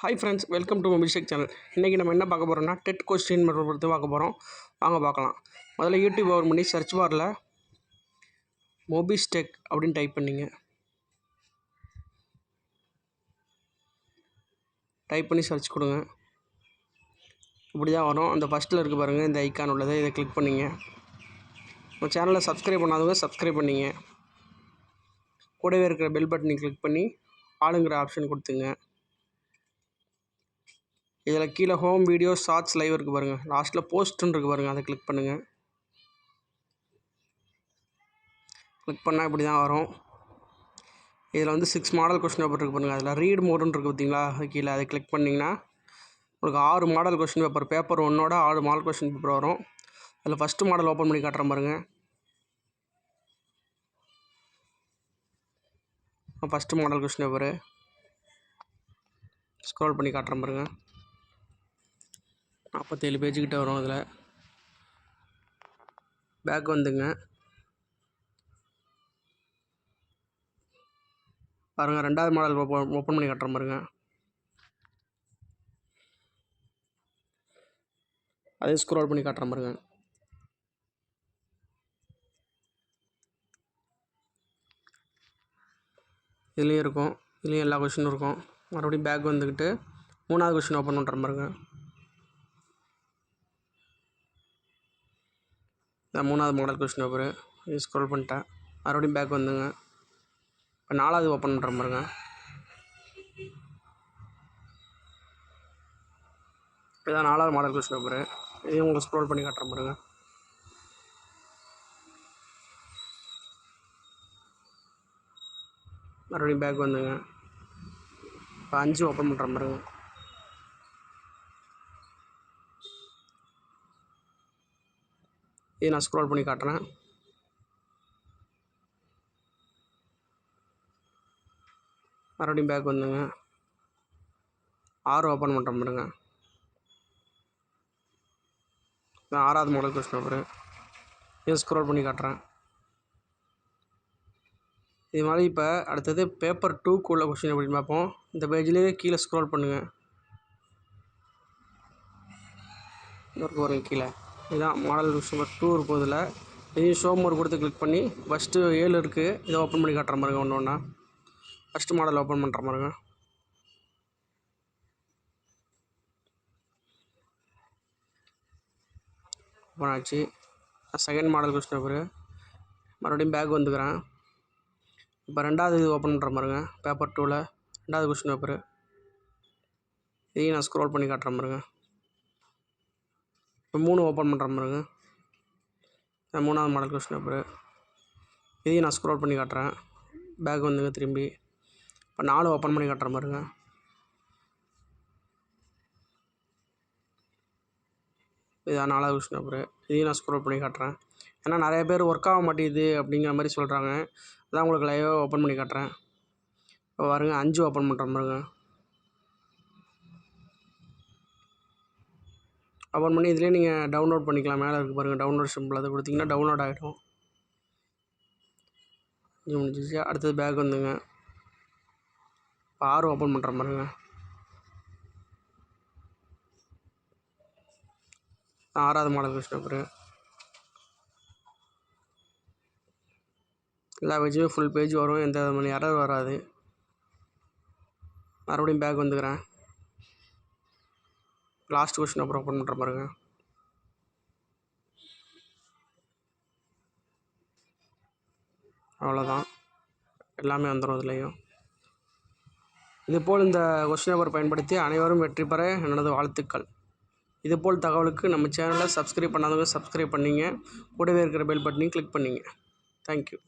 Hi friends welcome to Abhishek channel இன்றைக்கி நம்ம என்ன பார்க்க போகிறோம்னா டெட் கொஸ்டின் பொறுத்து பார்க்க போகிறோம் வாங்க பார்க்கலாம். முதல்ல யூடியூப் ஓவர் பண்ணி சர்ச் பாரில் மொபிஸ்டெக் அப்படின்னு டைப் பண்ணிங்க. டைப் பண்ணி சர்ச் கொடுங்க. இப்படி தான் வரும். அந்த ஃபஸ்ட்டில் இருக்குது பாருங்கள் இந்த ஐக்கான் உள்ளது இதை கிளிக் பண்ணிங்க. நம்ம சேனலை சப்ஸ்கிரைப் பண்ணாதவங்க சப்ஸ்கிரைப் பண்ணிங்க. கூடவே இருக்கிற பெல் பட்டனை கிளிக் பண்ணி ஆளுங்கிற ஆப்ஷன் கொடுத்துங்க. இதில் கீழே ஹோம் வீடியோ ஷார்ட்ஸ் லைவ் இருக்குது பாருங்கள் லாஸ்ட்டில் போஸ்ட்டுன்னு இருக்குது பாருங்கள் அதை கிளிக் பண்ணுங்கள் கிளிக் பண்ணால் இப்படி தான் வரும். இதில் வந்து சிக்ஸ் மாடல் கொஸ்டின் பேப்பர் இருக்குது பாருங்கள் அதில் ரீட் மோடுன்னு இருக்குது பார்த்தீங்களா? அது கீழே அதை கிளிக் பண்ணிங்கன்னா உங்களுக்கு ஆறு மாடல் கொஸ்டின் பேப்பர் பேப்பர் ஒன்னோட ஆறு மாடல் கொஸ்டின் பேப்பர் வரும். அதில் ஃபஸ்ட்டு மாடல் ஓப்பன் பண்ணி காட்டுறேன் பாருங்கள் first model question paper scroll பண்ணி காட்டுறேன் பாருங்கள் நாற்பத்தேழு பேஜுக்கிட்ட வரும் அதில் பேக் வந்துங்க. பாருங்கள் ரெண்டாவது மாடல் ஓப்பன் ஓப்பன் பண்ணி கட்டுற பாருங்க அதே ஸ்க்ரோல் பண்ணி காட்டுற பாருங்க இதுலேயும் இருக்கும். இதுலேயும் எல்லா கொஷினும் இருக்கும். மறுபடியும் பேக் வந்துக்கிட்டு மூணாவது கொஷின் ஓப்பன் பண்ணுற பாருங்க இதான் மூணாவது மாடல் கொஷின் பேப்பரு இது ஸ்க்ரோல் பண்ணிட்டேன். மறுபடியும் பேக் வந்துங்க. இப்போ நாலாவது ஓப்பன் பண்ணுற பாருங்க. இதான் நாலாவது மாடல் கொஷின் பேப்பரு இதையும் உங்களுக்கு ஸ்க்ரோல் பண்ணி காட்டுறேன் பாருங்க. மறுபடியும் பேக் வந்துங்க. இப்போ அஞ்சு ஓப்பன் பண்ணுற பாருங்க. இதை நான் ஸ்க்ரோல் பண்ணி காட்டுறேன். மறுபடியும் பேக் வந்துங்க ஆறு ஓப்பன் பண்ணுற பாருங்க. நான் ஆறாவது மாடல் கொஸ்டின் பேப்பரு இதை ஸ்க்ரோல் பண்ணி காட்டுறேன். இது மாதிரி இப்போ அடுத்தது பேப்பர் டூக்குள்ள கொஷின் அப்படின்னு பார்ப்போம். இந்த பேஜ்லேயே கீழே ஸ்க்ரோல் பண்ணுங்கள் இன்னொரு கீழே. இதுதான் மாடல் நம்பர் டூ இருக்கும் இதில். இதையும் ஷோ மோர் கொடுத்து கிளிக் பண்ணி ஃபஸ்ட்டு ஏழு இருக்குது இதை ஓப்பன் பண்ணி காட்டுற மாதிரிங்க ஒன்று ஒன்றா ஃபஸ்ட்டு மாடல் ஓப்பன் பண்ணுற மாதிரிங்க ஓப்பன் ஆச்சு. செகண்ட் மாடல் கொஸ்டின் பேப்பரு மறுபடியும் பேக் வந்துக்கிறேன். இப்போ ரெண்டாவது இது ஓப்பன் பண்ணுற மாதிரிங்க பேப்பர் டூவில் ரெண்டாவது கொஸ்டின் பேப்பரு இதையும் நான் ஸ்க்ரோல் பண்ணி காட்டுற மாதிரிங்க மூணு ஓப்பன் பண்ணுற பாருங்க. மூணாவது மாடல் கொஸ்டின் பேப்பரு இதையும் நான் ஸ்க்ரோல் பண்ணி காட்டுறேன். பேக் வந்துங்க திரும்பி. இப்போ நாலு ஓப்பன் பண்ணி காட்டுறேன் பாருங்க. இதான் நாலாவது கொஸ்டின் பேப்பரு இதையும் நான் ஸ்க்ரோல் பண்ணி காட்டுறேன். ஏன்னா நிறைய பேர் ஒர்க் ஆக மாட்டேங்குது அப்படிங்கிற மாதிரி சொல்கிறாங்க அதான் உங்களுக்கு லைவாக ஓப்பன் பண்ணி காட்டுறேன். இப்போ பாருங்க அஞ்சு ஓப்பன் பண்ணுற பாருங்க. அப்புறம் பண்ணி இதிலே நீங்கள் டவுன்லோட் பண்ணிக்கலாம். மேலே இருக்குது பாருங்கள் டவுன்லோட் சிம்பிள் அதை கொடுத்தீங்கன்னா டவுன்லோட் ஆகிடும் இது முடிஞ்சிச்சு அடுத்தது பேக் வந்துங்க. இப்போ ஆறு ஓப்பன் பண்ணுற பாருங்க. ஆறாவது மாடல் கொஸ்டின் பேப்பரு எல்லா பேஜுமே ஃபுல் பேஜ் வரும். எந்த விதமான எரர் வராது. மறுபடியும் பேக் வந்துக்கிறேன். லாஸ்ட் கொஷின் அப்புறம் ஓப்பன் பண்ணுற பாருங்க அவ்வளோதான் எல்லாமே வந்துடும் இதுலேயும் இதுபோல் இந்த கொஸ்டின் பேப்பர் பயன்படுத்தி அனைவரும் வெற்றி பெற எனது வாழ்த்துக்கள். இதுபோல் தகவலுக்கு நம்ம சேனலை சப்ஸ்கிரைப் பண்ணாதவங்க சப்ஸ்கிரைப் பண்ணிங்க. கூடவே இருக்கிற பெல் பட்டனையும் கிளிக் பண்ணிங்க. தேங்க்யூ